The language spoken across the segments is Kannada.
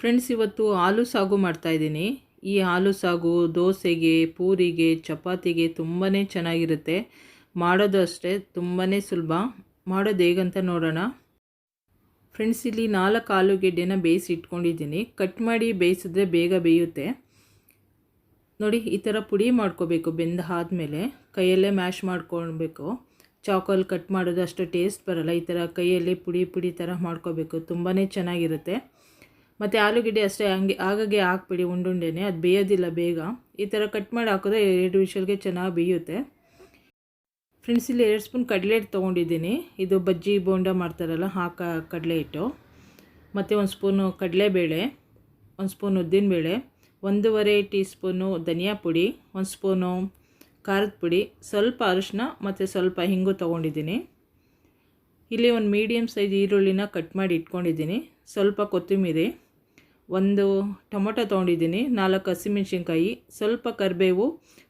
ಫ್ರೆಂಡ್ಸ್ ಇವತ್ತು ಹಾಲು ಸಾಗು ಮಾಡ್ತಾಯಿದ್ದೀನಿ ಈ ಹಾಲು ಸಾಗು ದೋಸೆಗೆ, ಪೂರಿಗೆ, ಚಪಾತಿಗೆ ತುಂಬಾ ಚೆನ್ನಾಗಿರುತ್ತೆ. ಮಾಡೋದು ಅಷ್ಟೇ ತುಂಬಾ ಸುಲಭ. ಮಾಡೋದು ಹೇಗಂತ ನೋಡೋಣ. ಫ್ರೆಂಡ್ಸ್ ಇಲ್ಲಿ ನಾಲ್ಕು ಆಲೂಗೆಡ್ಡೆನ ಬೇಯಿಸಿ ಇಟ್ಕೊಂಡಿದ್ದೀನಿ. ಕಟ್ ಮಾಡಿ ಬೇಯಿಸಿದ್ರೆ ಬೇಗ ಬೇಯುತ್ತೆ. ನೋಡಿ, ಈ ಥರ ಪುಡಿ ಮಾಡ್ಕೋಬೇಕು, ಬೆಂದ ಆದಮೇಲೆ. ಕೈಯಲ್ಲೇ ಮ್ಯಾಶ್ ಮಾಡ್ಕೊಳ್ಬೇಕು. ಚಾಕಲ್ಲಿ ಕಟ್ ಮಾಡೋದು ಅಷ್ಟು ಟೇಸ್ಟ್ ಬರೋಲ್ಲ. ಈ ಥರ ಕೈಯಲ್ಲಿ ಪುಡಿ ಪುಡಿ ಥರ ಮಾಡ್ಕೋಬೇಕು. ತುಂಬಾ ಚೆನ್ನಾಗಿರುತ್ತೆ. ಮತ್ತು ಆಲೂಗಡ್ಡೆ ಅಷ್ಟೇ ಹಂಗೆ ಆಗಾಗೆ ಹಾಕ್ಬಿಡಿ ಉಂಡುಂಡೆನೆ, ಅದು ಬೇಯೋದಿಲ್ಲ ಬೇಗ. ಈ ಥರ ಕಟ್ ಮಾಡಿ ಹಾಕಿದ್ರೆ ಎರಡು ವಿಷಲ್ಗೆ ಚೆನ್ನಾಗಿ ಬೇಯುತ್ತೆ. ಫ್ರೆಂಡ್ಸ್ ಇಲ್ಲಿ ಎರಡು ಸ್ಪೂನ್ ಕಡಲೆ ಹಿಟ್ಟು ತೊಗೊಂಡಿದ್ದೀನಿ. ಇದು ಬಜ್ಜಿ ಬೋಂಡ ಮಾಡ್ತಾರಲ್ಲ ಹಾಕ ಕಡಲೆ ಹಿಟ್ಟು ಮತ್ತು ಒಂದು ಸ್ಪೂನು ಕಡಲೆಬೇಳೆ, ಒಂದು ಸ್ಪೂನ್ ಉದ್ದಿನಬೇಳೆ, ಒಂದೂವರೆ ಟೀ ಸ್ಪೂನು ಧನಿಯಾ ಪುಡಿ, ಒಂದು ಸ್ಪೂನು ಖಾರದ ಪುಡಿ, ಸ್ವಲ್ಪ ಅರಿಶಿನ ಮತ್ತು ಸ್ವಲ್ಪ ಹಿಂಗು ತೊಗೊಂಡಿದ್ದೀನಿ. ಇಲ್ಲಿ ಒಂದು ಮೀಡಿಯಮ್ ಸೈಜ್ ಈರುಳ್ಳಿನ ಕಟ್ ಮಾಡಿ ಇಟ್ಕೊಂಡಿದ್ದೀನಿ. ಸ್ವಲ್ಪ ಕೊತ್ತಂಬರಿ ಒಂದು ಟೊಮೊಟೊ ತೊಗೊಂಡಿದ್ದೀನಿ, ನಾಲ್ಕು ಹಸಿಮೆಣ್ಸಿನ್ಕಾಯಿ, ಸ್ವಲ್ಪ ಕರಿಬೇವು,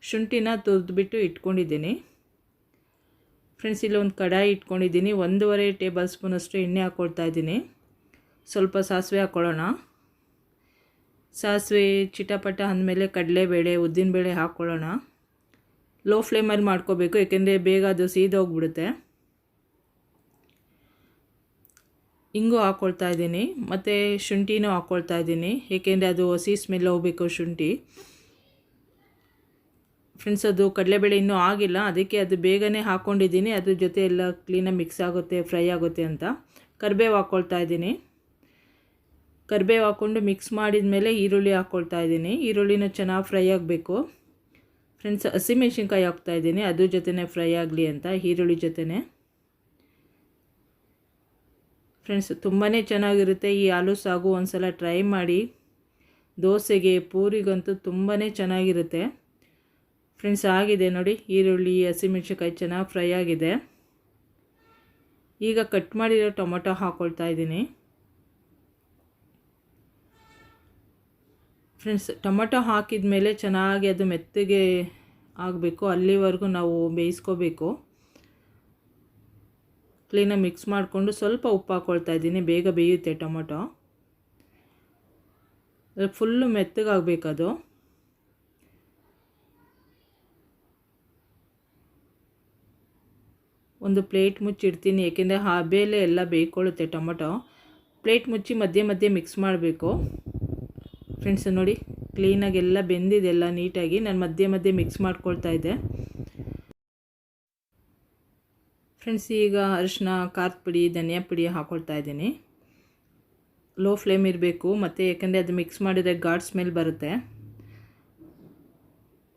ಶುಂಠಿನ ತುರಿದ್ಬಿಟ್ಟು ಇಟ್ಕೊಂಡಿದ್ದೀನಿ. ಫ್ರೆಂಡ್ಸ್ ಒಂದು ಕಡಾಯಿ ಇಟ್ಕೊಂಡಿದ್ದೀನಿ, ಒಂದೂವರೆ ಟೇಬಲ್ ಸ್ಪೂನಷ್ಟು ಎಣ್ಣೆ ಹಾಕ್ಕೊಳ್ತಾ ಇದ್ದೀನಿ. ಸ್ವಲ್ಪ ಸಾಸಿವೆ ಹಾಕ್ಕೊಳ್ಳೋಣ ಸಾಸಿವೆ ಚಿಟಪಟ ಅಂದಮೇಲೆ ಕಡಲೆಬೇಳೆ, ಉದ್ದಿನಬೇಳೆ ಹಾಕ್ಕೊಳ್ಳೋಣ ಲೋ ಫ್ಲೇಮಲ್ಲಿ ಮಾಡ್ಕೋಬೇಕು, ಏಕೆಂದರೆ ಬೇಗ ಅದು ಸೀದೋಗ್ಬಿಡುತ್ತೆ. ಹಿಂಗು ಹಾಕ್ಕೊಳ್ತಾ ಇದ್ದೀನಿ, ಮತ್ತು ಶುಂಠಿನೂ ಹಾಕ್ಕೊಳ್ತಾ ಇದ್ದೀನಿ. ಏಕೆಂದರೆ ಅದು ಹಸಿ ಸ್ಮೆಲ್ ಹೋಗಬೇಕು ಶುಂಠಿ. ಫ್ರೆಂಡ್ಸ್ ಅದು ಕಡಲೆಬೇಳೆ ಇನ್ನೂ ಆಗಿಲ್ಲ. ಅದಕ್ಕೆ ಅದು ಬೇಗನೆ ಹಾಕ್ಕೊಂಡಿದ್ದೀನಿ ಅದ್ರ ಜೊತೆ ಎಲ್ಲ ಕ್ಲೀನಾಗಿ ಮಿಕ್ಸ್ ಆಗುತ್ತೆ ಫ್ರೈ ಆಗುತ್ತೆ ಅಂತ. ಕರಿಬೇವು ಹಾಕ್ಕೊಳ್ತಾ ಇದ್ದೀನಿ. ಕರಿಬೇವು ಹಾಕ್ಕೊಂಡು ಮಿಕ್ಸ್ ಮಾಡಿದ ಮೇಲೆ ಈರುಳ್ಳಿ ಹಾಕ್ಕೊಳ್ತಾ ಇದ್ದೀನಿ. ಈರುಳ್ಳಿನೂ ಚೆನ್ನಾಗಿ ಫ್ರೈ ಆಗಬೇಕು. ಫ್ರೆಂಡ್ಸ್ ಹಸಿಮೆಣ್ಸಿನ್ಕಾಯಿ ಹಾಕ್ತಾ ಇದ್ದೀನಿ. ಅದ್ರ ಜೊತೆನೇ ಫ್ರೈ ಆಗಲಿ ಅಂತ, ಈರುಳ್ಳಿ ಜೊತೆನೇ. ಫ್ರೆಂಡ್ಸ್ ತುಂಬಾ ಚೆನ್ನಾಗಿರುತ್ತೆ ಈ ಆಲೂ ಸಾಗು. ಒಂದು ಸಲ ಟ್ರೈ ಮಾಡಿ. ದೋಸೆಗೆ, ಪೂರಿಗಂತೂ ತುಂಬಾ ಚೆನ್ನಾಗಿರುತ್ತೆ. ಫ್ರೆಂಡ್ಸ್ ಆಗಿದೆ ನೋಡಿ. ಈರುಳ್ಳಿ ಹಸಿಮೆಣ್ಸಿನ್ಕಾಯಿ ಚೆನ್ನಾಗಿ ಫ್ರೈ ಆಗಿದೆ. ಈಗ ಕಟ್ ಮಾಡಿರೋ ಟೊಮೊಟೊ ಹಾಕ್ಕೊಳ್ತಾ ಇದ್ದೀನಿ. ಫ್ರೆಂಡ್ಸ್ ಟೊಮೊಟೊ ಹಾಕಿದ ಮೇಲೆ ಚೆನ್ನಾಗಿ ಅದು ಮೆತ್ತಗೆ ಆಗಬೇಕು. ಅಲ್ಲಿವರೆಗೂ ನಾವು ಬೇಯಿಸ್ಕೋಬೇಕು. ಕ್ಲೀನಾಗಿ ಮಿಕ್ಸ್ ಮಾಡಿಕೊಂಡು ಸ್ವಲ್ಪ ಉಪ್ಪು ಹಾಕ್ಕೊಳ್ತಾ ಇದ್ದೀನಿ. ಬೇಗ ಬೇಯುತ್ತೆ ಟೊಮೊಟೊ. ಫುಲ್ಲು ಮೆತ್ತಗಾಗಬೇಕದು. ಒಂದು ಪ್ಲೇಟ್ ಮುಚ್ಚಿಡ್ತೀನಿ. ಏಕೆಂದರೆ ಹಬೇಲೆ ಎಲ್ಲ ಬೇಯ್ಕೊಳ್ಳುತ್ತೆ ಟೊಮೊಟೊ. ಪ್ಲೇಟ್ ಮುಚ್ಚಿ ಮಧ್ಯೆ ಮಧ್ಯೆ ಮಿಕ್ಸ್ ಮಾಡಬೇಕು. ಫ್ರೆಂಡ್ಸ್ ನೋಡಿ ಕ್ಲೀನಾಗಿ ಎಲ್ಲ ಬೆಂದಿದೆಲ್ಲ ನೀಟಾಗಿ. ನಾನು ಮಧ್ಯೆ ಮಧ್ಯೆ ಮಿಕ್ಸ್ ಮಾಡ್ಕೊಳ್ತಾ ಇದ್ದೆ. ಫ್ರೆಂಡ್ಸ್ ಈಗ ಅರಿಶಿನ, ಖಾರದ ಪುಡಿ, ಧನಿಯಾ ಪುಡಿ ಹಾಕ್ಕೊಳ್ತಾ ಇದ್ದೀನಿ. ಲೋ ಫ್ಲೇಮ್ ಇರಬೇಕು, ಮತ್ತು ಯಾಕೆಂದರೆ ಅದು ಮಿಕ್ಸ್ ಮಾಡಿದರೆ ಗಾಡ್ ಸ್ಮೆಲ್ ಬರುತ್ತೆ.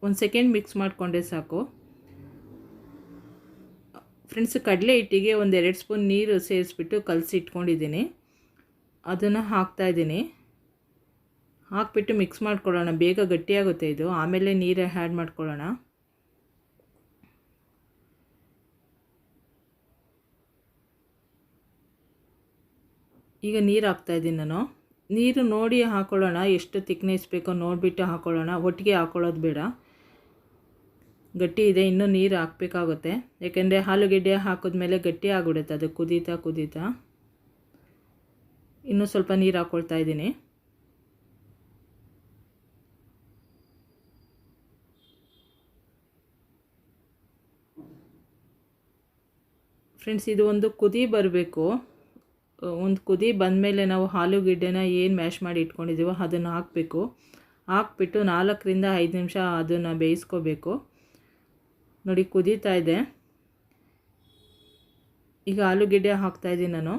ಒಂದು ಸೆಕೆಂಡ್ ಮಿಕ್ಸ್ ಮಾಡಿಕೊಂಡ್ರೆ ಸಾಕು. ಫ್ರೆಂಡ್ಸ್ ಕಡಲೆ ಹಿಟ್ಟಿಗೆ ಒಂದು ಎರಡು ಸ್ಪೂನ್ ನೀರು ಸೇರಿಸ್ಬಿಟ್ಟು ಕಲಸಿ ಇಟ್ಕೊಂಡಿದ್ದೀನಿ. ಅದನ್ನು ಹಾಕ್ತಾಯಿದ್ದೀನಿ ಹಾಕ್ಬಿಟ್ಟು ಮಿಕ್ಸ್ ಮಾಡ್ಕೊಳ್ಳೋಣ, ಬೇಗ ಗಟ್ಟಿಯಾಗುತ್ತೆ ಇದು. ಆಮೇಲೆ ನೀರು ಆ್ಯಡ್ ಮಾಡ್ಕೊಳ್ಳೋಣ. ಈಗ ನೀರು ಹಾಕ್ತಾಯಿದ್ದೀನಿ ನಾನು. ನೀರು ನೋಡಿ ಹಾಕ್ಕೊಳ್ಳೋಣ ಎಷ್ಟು ತಿಕ್ನೆಸ್ ಬೇಕೋ ನೋಡಿಬಿಟ್ಟು ಹಾಕ್ಕೊಳ್ಳೋಣ ಒಟ್ಟಿಗೆ ಹಾಕ್ಕೊಳ್ಳೋದು ಬೇಡ. ಗಟ್ಟಿ ಇದೆ, ಇನ್ನೂ ನೀರು ಹಾಕಬೇಕಾಗುತ್ತೆ. ಯಾಕೆಂದರೆ ಆಲೂಗೆಡ್ಡೆ ಹಾಕಿದ್ಮೇಲೆ ಗಟ್ಟಿ ಆಗಿಬಿಡುತ್ತೆ, ಅದು ಕುದೀತಾ ಕುದೀತಾ. ಇನ್ನೂ ಸ್ವಲ್ಪ ನೀರು ಹಾಕ್ಕೊಳ್ತಾ ಇದ್ದೀನಿ. ಫ್ರೆಂಡ್ಸ್ ಇದು ಒಂದು ಕುದಿ ಬರಬೇಕು. ಒಂದು ಕುದಿ ಬಂದಮೇಲೆ ನಾವು ಆಲೂಗಡ್ಡೆನ ಏನು ಮ್ಯಾಶ್ ಮಾಡಿ ಇಟ್ಕೊಂಡಿದ್ದೀವೋ ಅದನ್ನು ಹಾಕಬೇಕು. ಹಾಕ್ಬಿಟ್ಟು ನಾಲ್ಕರಿಂದ ಐದು ನಿಮಿಷ ಅದನ್ನು ಬೇಯಿಸ್ಕೋಬೇಕು. ನೋಡಿ ಕುದೀತಾ ಇದೆ. ಈಗ ಆಲೂಗೆಡ್ಡೆ ಹಾಕ್ತಾಯಿದ್ದೀನಿ ನಾನು.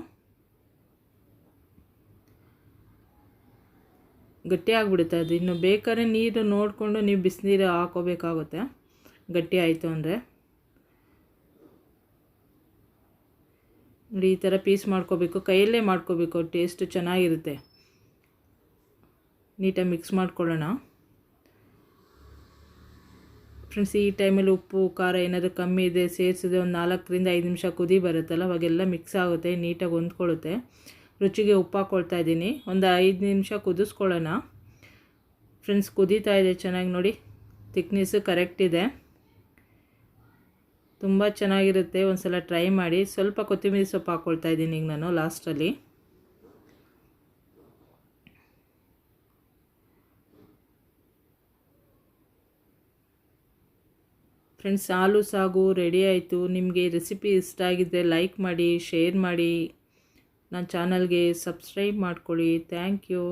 ಗಟ್ಟಿ ಆಗಿಬಿಡುತ್ತೆ ಅದು. ಇನ್ನು ಬೇಕಾದ್ರೆ ನೀರು ನೋಡಿಕೊಂಡು ನೀವು ಬಿಸಿನೀರು ಹಾಕೋಬೇಕಾಗುತ್ತೆ. ಗಟ್ಟಿ ಆಯಿತು ಅಂದರೆ. ನೋಡಿ, ಈ ಥರ ಪೀಸ್ ಮಾಡ್ಕೋಬೇಕು. ಕೈಯಲ್ಲೇ ಮಾಡ್ಕೋಬೇಕು. ಟೇಸ್ಟು ಚೆನ್ನಾಗಿರುತ್ತೆ. ನೀಟಾಗಿ ಮಿಕ್ಸ್ ಮಾಡ್ಕೊಳ್ಳೋಣ. ಫ್ರೆಂಡ್ಸ್ ಈ ಟೈಮಲ್ಲಿ ಉಪ್ಪು, ಖಾರ ಏನಾದರೂ ಕಮ್ಮಿ ಇದೆ, ಸೇರಿಸಿದ್ರೆ ಒಂದು ನಾಲ್ಕರಿಂದ ಐದು ನಿಮಿಷ ಕುದಿ ಬರುತ್ತಲ್ಲ, ಅವಾಗೆಲ್ಲ ಮಿಕ್ಸ್ ಆಗುತ್ತೆ, ನೀಟಾಗಿ ಹೊಂದ್ಕೊಳ್ಳುತ್ತೆ. ರುಚಿಗೆ ಉಪ್ಪು ಹಾಕ್ಕೊಳ್ತಾ ಇದ್ದೀನಿ. ಒಂದು ಐದು ನಿಮಿಷ ಕುದಿಸ್ಕೊಳ್ಳೋಣ. ಫ್ರೆಂಡ್ಸ್ ಕುದೀತಾ ಇದೆ ಚೆನ್ನಾಗಿ ನೋಡಿ. ತಿಕ್ನೆಸ್ಸು ಕರೆಕ್ಟ್ ಇದೆ. ತುಂಬ ಚೆನ್ನಾಗಿರುತ್ತೆ. ಒಂದು ಸಲ ಟ್ರೈ ಮಾಡಿ. ಸ್ವಲ್ಪ ಕೊತ್ತಂಬರಿ ಸೊಪ್ಪು ಹಾಕ್ಕೊಳ್ತಾ ಇದ್ದೀನಿ ಈಗ ನಾನು ಲಾಸ್ಟಲ್ಲಿ ಫ್ರೆಂಡ್ಸ್ ಹಾಲು ಸಾಗು ರೆಡಿ ಆಯಿತು. ನಿಮಗೆ ರೆಸಿಪಿ ಇಷ್ಟ ಆಗಿದ್ದರೆ ಲೈಕ್ ಮಾಡಿ ಶೇರ್ ಮಾಡಿ. ನನ್ನ ಚಾನಲ್ಗೆ ಸಬ್ಸ್ಕ್ರೈಬ್ ಮಾಡ್ಕೊಳ್ಳಿ. Thank you